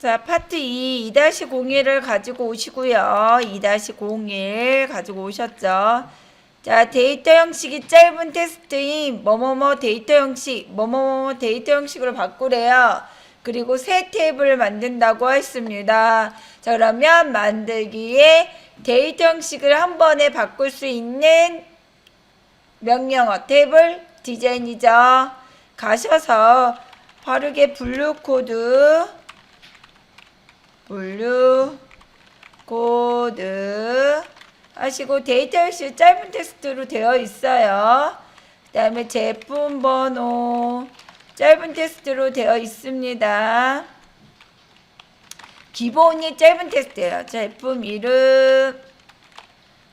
자, 파트 2, 2-01을 가지고 오시고요. 2-01 가지고 오셨죠. 자, 데이터 형식이 짧은 테스트인 뭐뭐뭐 데이터 형식, 뭐뭐뭐 데이터 형식으로 바꾸래요. 그리고 새 탭을 만든다고 했습니다. 자, 그러면 만들기에 데이터 형식을 한 번에 바꿀 수 있는 명령어 탭을 디자인이죠. 가셔서 빠르게 블루 코드 블루 코드 하시고 데이터 형식 짧은 텍스트로 되어 있어요. 그 다음에 제품 번호 짧은 텍스트로 되어 있습니다. 기본이 짧은 텍스트예요. 제품 이름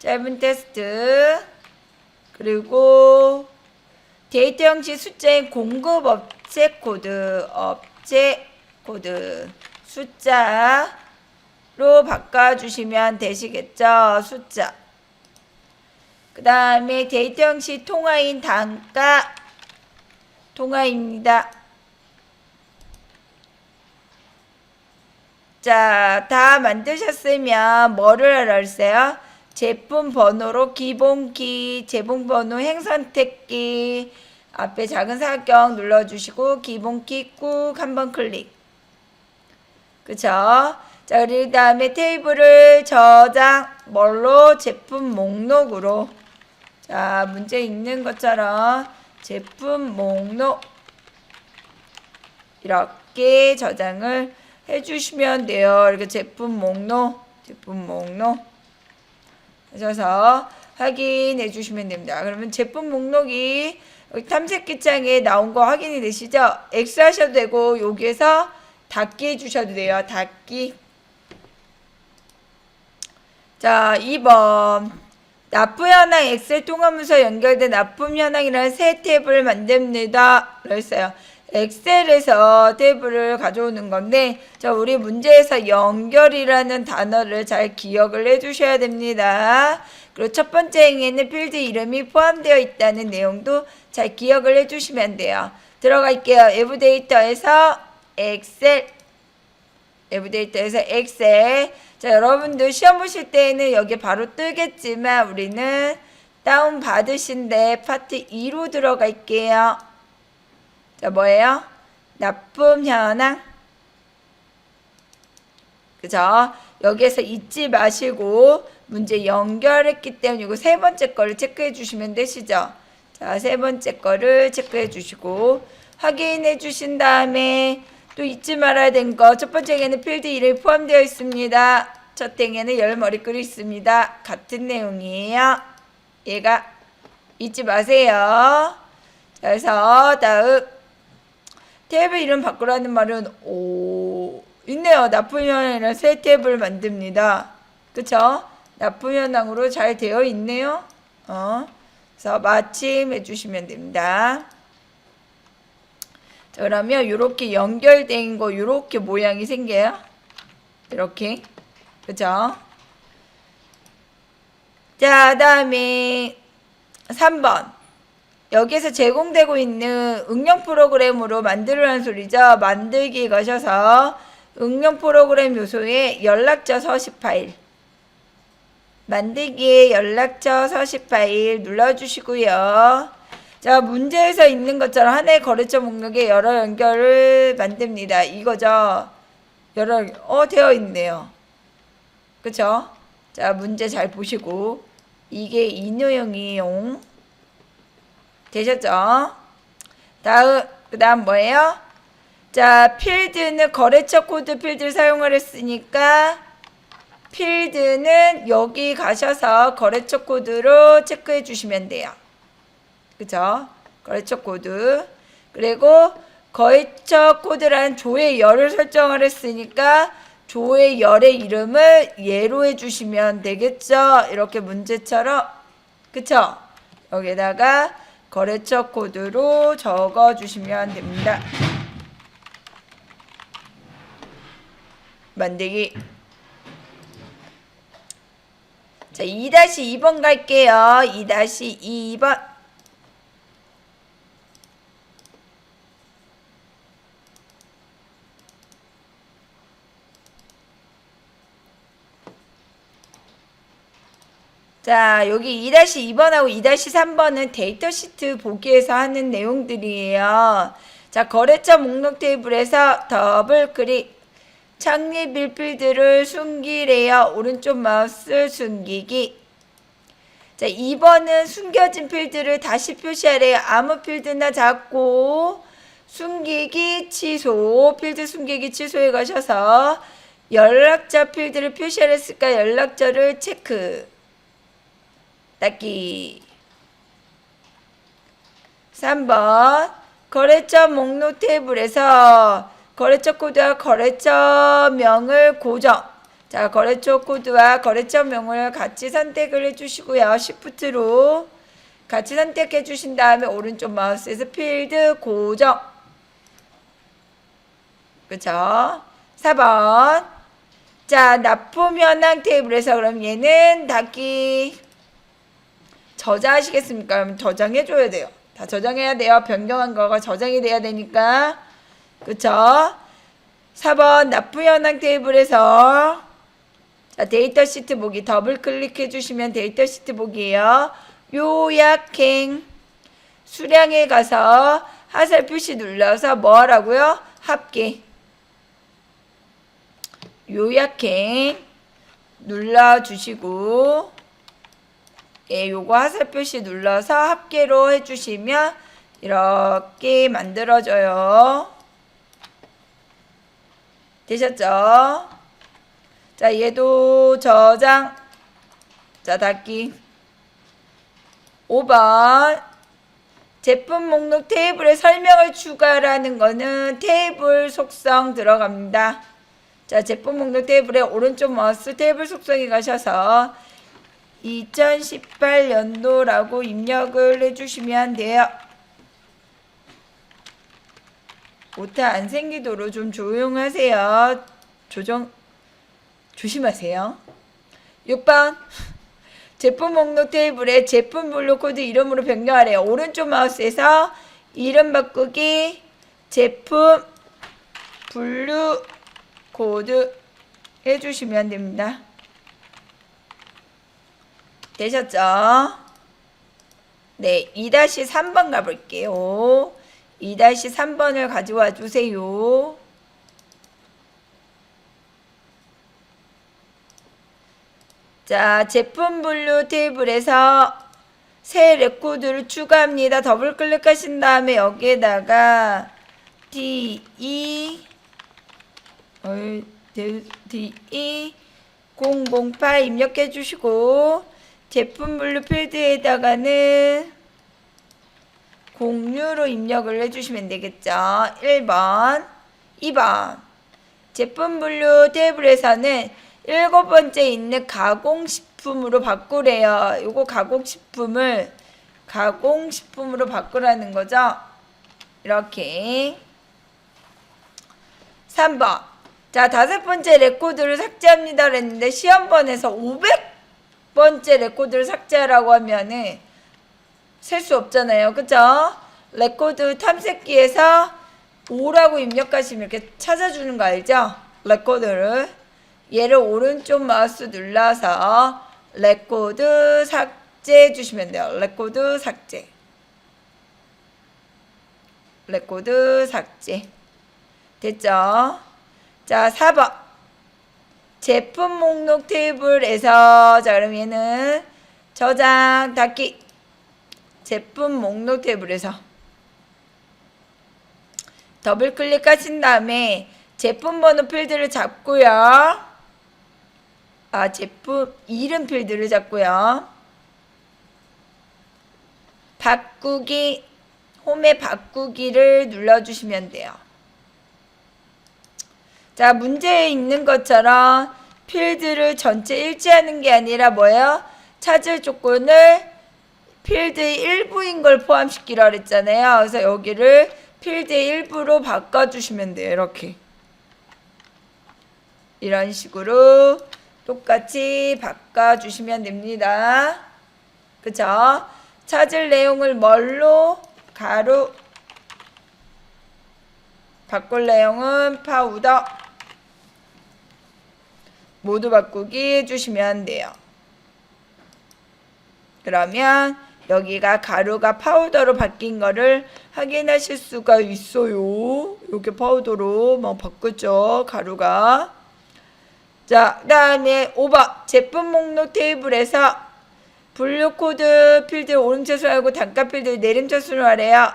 짧은 텍스트 그리고 데이터 형식 숫자인 공급 업체 코드 업체 코드 숫자로 바꿔주시면 되시겠죠. 숫자. 그 다음에 데이터 형식 통화인 단가 통화입니다. 자, 다 만드셨으면 뭐를 알았어요? 제품 번호로 기본키, 제품 번호 행선택기 앞에 작은 사각형 눌러주시고 기본키 꾹 한번 클릭. 그쵸? 자, 그 다음에 테이블을 저장, 뭘로? 제품 목록으로. 자, 문제 있는 것처럼 제품 목록. 이렇게 저장을 해주시면 돼요. 이렇게 제품 목록, 제품 목록. 하셔서 확인해 주시면 됩니다. 그러면 제품 목록이 여기 탐색기 창에 나온 거 확인이 되시죠? X 하셔도 되고 여기에서 닫기 해주셔도 돼요. 닫기. 자, 2번. 납부 현황 엑셀 통화문서 연결된 납품 현황이라는 새 탭을 만듭니다. 그랬어요. 엑셀에서 탭을 가져오는 건데, 자, 우리 문제에서 연결이라는 단어를 잘 기억을 해 주셔야 됩니다. 그리고 첫 번째 행에는 필드 이름이 포함되어 있다는 내용도 잘 기억을 해 주시면 돼요. 들어갈게요. 외부 데이터에서 엑셀 외부 데이터에서 엑셀 자 여러분들 시험 보실 때에는 여기 바로 뜨겠지만 우리는 다운 받으신데 파트 2로 들어갈게요 자 뭐예요? 납품 현황 그죠? 여기에서 잊지 마시고 문제 연결했기 때문에 이거 세 번째 거를 체크해 주시면 되시죠? 자, 세 번째 거를 체크해 주시고 확인해 주신 다음에 또 잊지 말아야 된 거 첫 번째에는 필드 이름이 포함되어 있습니다. 첫 행에는 열 머리글이 있습니다. 같은 내용이에요. 얘가 잊지 마세요. 자, 그래서 다음 탭의 이름 바꾸라는 말은 오 있네요. 현황이랑 새 탭을 만듭니다. 그쵸? 현황으로 잘 되어 있네요. 어. 그래서 마침 해주시면 됩니다. 자, 그러면 이렇게 연결된 거 이렇게 모양이 생겨요. 이렇게. 그죠? 자, 다음에 3번. 여기에서 제공되고 있는 응용 프로그램으로 만들으라는 소리죠. 만들기 가셔서 응용 프로그램 요소에 연락처 서식 파일. 만들기에 연락처 서식 파일 눌러주시고요. 자, 문제에서 있는 것처럼 하나의 거래처 목록에 여러 연결을 만듭니다. 이거죠. 여러, 어, 되어 있네요. 그쵸? 자, 문제 잘 보시고. 이게 인호형이용. 되셨죠? 다음, 그 다음 뭐예요? 자, 필드는 거래처 코드 필드를 사용을 했으니까, 필드는 여기 가셔서 거래처 코드로 체크해 주시면 돼요. 그죠? 거래처 코드. 그리고 거래처 코드라는 조의 열을 설정을 했으니까 조의 열의 이름을 예로 해주시면 되겠죠? 이렇게 문제처럼. 그쵸? 여기다가 거래처 코드로 적어주시면 됩니다. 만들기. 자, 2-2번 갈게요. 2-2번. 자, 여기 2-2번하고 2-3번은 데이터 시트 보기에서 하는 내용들이에요. 자, 거래처 목록 테이블에서 더블 클릭. 창립 필드를 숨기래요. 오른쪽 마우스 숨기기. 자, 2번은 숨겨진 필드를 다시 표시하래요. 아무 필드나 잡고 숨기기 취소. 필드 숨기기 취소에 가셔서 연락처 필드를 표시하랬을까 연락처를 체크. 닫기. 3번 거래처 목록 테이블에서 거래처 코드와 거래처 명을 고정. 자, 거래처 코드와 거래처 명을 같이 선택을 해주시고요. Shift로 같이 선택해 주신 다음에 오른쪽 마우스에서 필드 고정. 그쵸? 4번. 자, 납품 현황 테이블에서 그럼 얘는 닫기. 저장하시겠습니까? 그럼 저장해줘야 돼요. 다 저장해야 돼요. 변경한 거가 저장이 돼야 되니까. 그쵸? 4번 납부 현황 테이블에서 자, 데이터 시트 보기 더블 클릭해 주시면 데이터 시트 보기예요. 요약행 수량에 가서 하살 표시 눌러서 뭐 하라고요? 합계. 요약행 눌러 주시고 예, 요거 하살 표시 눌러서 합계로 해 주시면 이렇게 만들어져요. 되셨죠? 자, 얘도 저장. 자, 닫기. 5번. 제품 목록 테이블에 설명을 추가라는 거는 테이블 속성 들어갑니다. 자, 제품 목록 테이블에 오른쪽 마우스 테이블 속성에 가셔서 2018년도라고 입력을 해주시면 돼요. 오타 안 생기도록 좀 조용하세요. 조정, 조심하세요. 6번. 제품 목록 테이블에 제품 블루 코드 이름으로 변경하래요. 오른쪽 마우스에서 이름 바꾸기, 제품 블루 코드 해주시면 됩니다. 되셨죠? 네, 2-3번 가볼게요. 2-3번을 가져와 주세요. 자, 제품 분류 테이블에서 새 레코드를 추가합니다. 더블 클릭하신 다음에 여기에다가 D E 어, D E 008 입력해 주시고 제품 분류 필드에다가는 공유로 입력을 해주시면 되겠죠. 1번, 2번. 제품 분류 테이블에서는 일곱 번째 있는 가공식품으로 바꾸래요. 요거 가공식품을 가공식품으로 바꾸라는 거죠. 이렇게. 3번. 자, 다섯 번째 레코드를 삭제합니다. 그랬는데 시험번에서 500 번째 레코드를 삭제하라고 하면은 셀 수 없잖아요. 그죠? 레코드 탐색기에서 5라고 입력하시면 이렇게 찾아주는 거 알죠? 레코드를. 얘를 오른쪽 마우스 눌러서 레코드 삭제해 주시면 돼요. 레코드 삭제. 레코드 삭제. 됐죠? 자, 4번. 제품 목록 테이블에서 자, 그럼 얘는 저장 닫기. 제품 목록 테이블에서 더블 클릭하신 다음에 제품 번호 필드를 잡고요. 아, 제품 이름 필드를 잡고요. 바꾸기 홈에 바꾸기를 눌러 주시면 돼요. 자, 문제에 있는 것처럼 필드를 전체 일치하는 게 아니라 뭐예요? 찾을 조건을 필드의 일부인 걸 포함시키라 그랬잖아요. 그래서 여기를 필드의 일부로 바꿔주시면 돼요. 이렇게. 이런 식으로 똑같이 바꿔주시면 됩니다. 그쵸? 찾을 내용을 뭘로? 가로. 바꿀 내용은 파우더. 모두 바꾸기 해주시면 돼요. 그러면 여기가 가루가 파우더로 바뀐 거를 확인하실 수가 있어요. 이렇게 파우더로 막 바꾸죠. 가루가. 자, 그 다음에 5번 제품 목록 테이블에서 분류 코드 필드 오름차순하고 단가 필드 내림차순으로 하래요.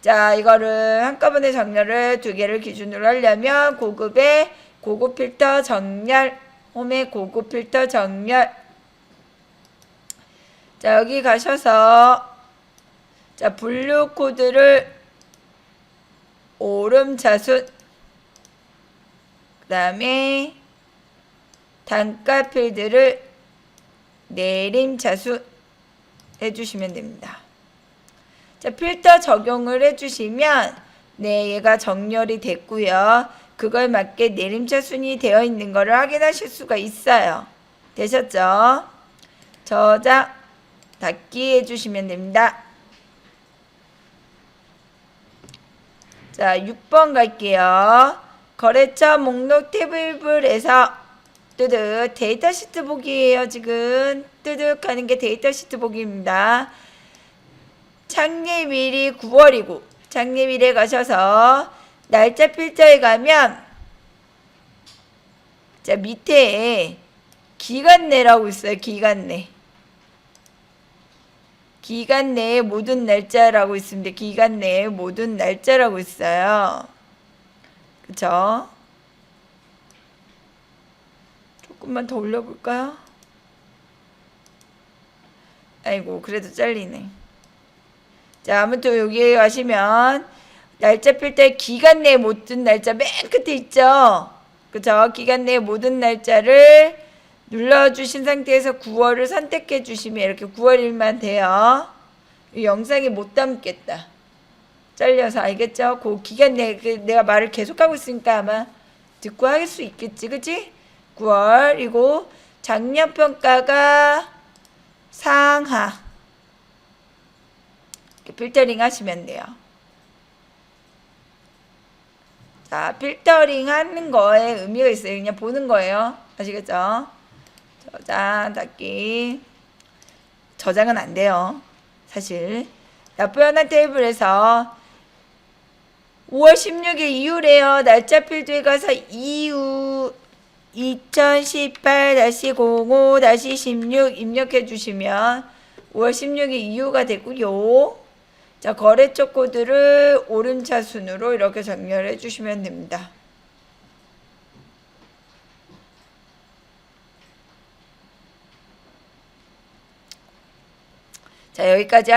자, 이거를 한꺼번에 정렬을 두 개를 기준으로 하려면 고급의 고급 필터 정렬, 홈의 고급 필터 정렬. 자, 여기 가셔서 자, 분류 코드를 오름차순 그 다음에 단가 필드를 내림차순 해주시면 됩니다. 자, 필터 적용을 해주시면 네, 얘가 정렬이 됐고요. 그걸 맞게 내림차 순이 되어 있는 것을 확인하실 수가 있어요. 되셨죠? 저장, 닫기 해주시면 됩니다. 자, 6번 갈게요. 거래처 목록 테이블에서 뜨득 데이터 시트 보기예요. 지금 뜨득 하는 게 데이터 시트 보기입니다. 창립일이 9월이고 창립일에 가셔서 날짜 필터에 가면 자 밑에 기간 내라고 있어요. 기간 내. 기간 내의 모든 날짜라고 있습니다. 기간 내의 모든 날짜라고 있어요. 그쵸? 조금만 더 올려볼까요? 아이고, 그래도 잘리네. 자, 아무튼 여기에 가시면 날짜 필 때 기간 내 모든 날짜 맨 끝에 있죠? 그쵸? 기간 내 모든 날짜를 눌러주신 상태에서 9월을 선택해 주시면 이렇게 9월일만 돼요. 이 영상에 못 담겠다. 잘려서 알겠죠? 그 기간 내그 내가 말을 계속하고 있으니까 아마 듣고 할 수 있겠지, 그치? 9월 이고 작년 평가가 상하 필터링 하시면 돼요. 자, 필터링 하는 거에 의미가 있어요. 그냥 보는 거예요. 아시겠죠? 저장, 닫기. 저장은 안 돼요. 사실. 나쁘연한 테이블에서 5월 16일 이후래요. 날짜 필드에 가서 이후 2018-05-16 입력해 주시면 5월 16일 이후가 되고요. 자, 거래처 코드를 오름차 순으로 이렇게 정렬해 주시면 됩니다. 자, 여기까지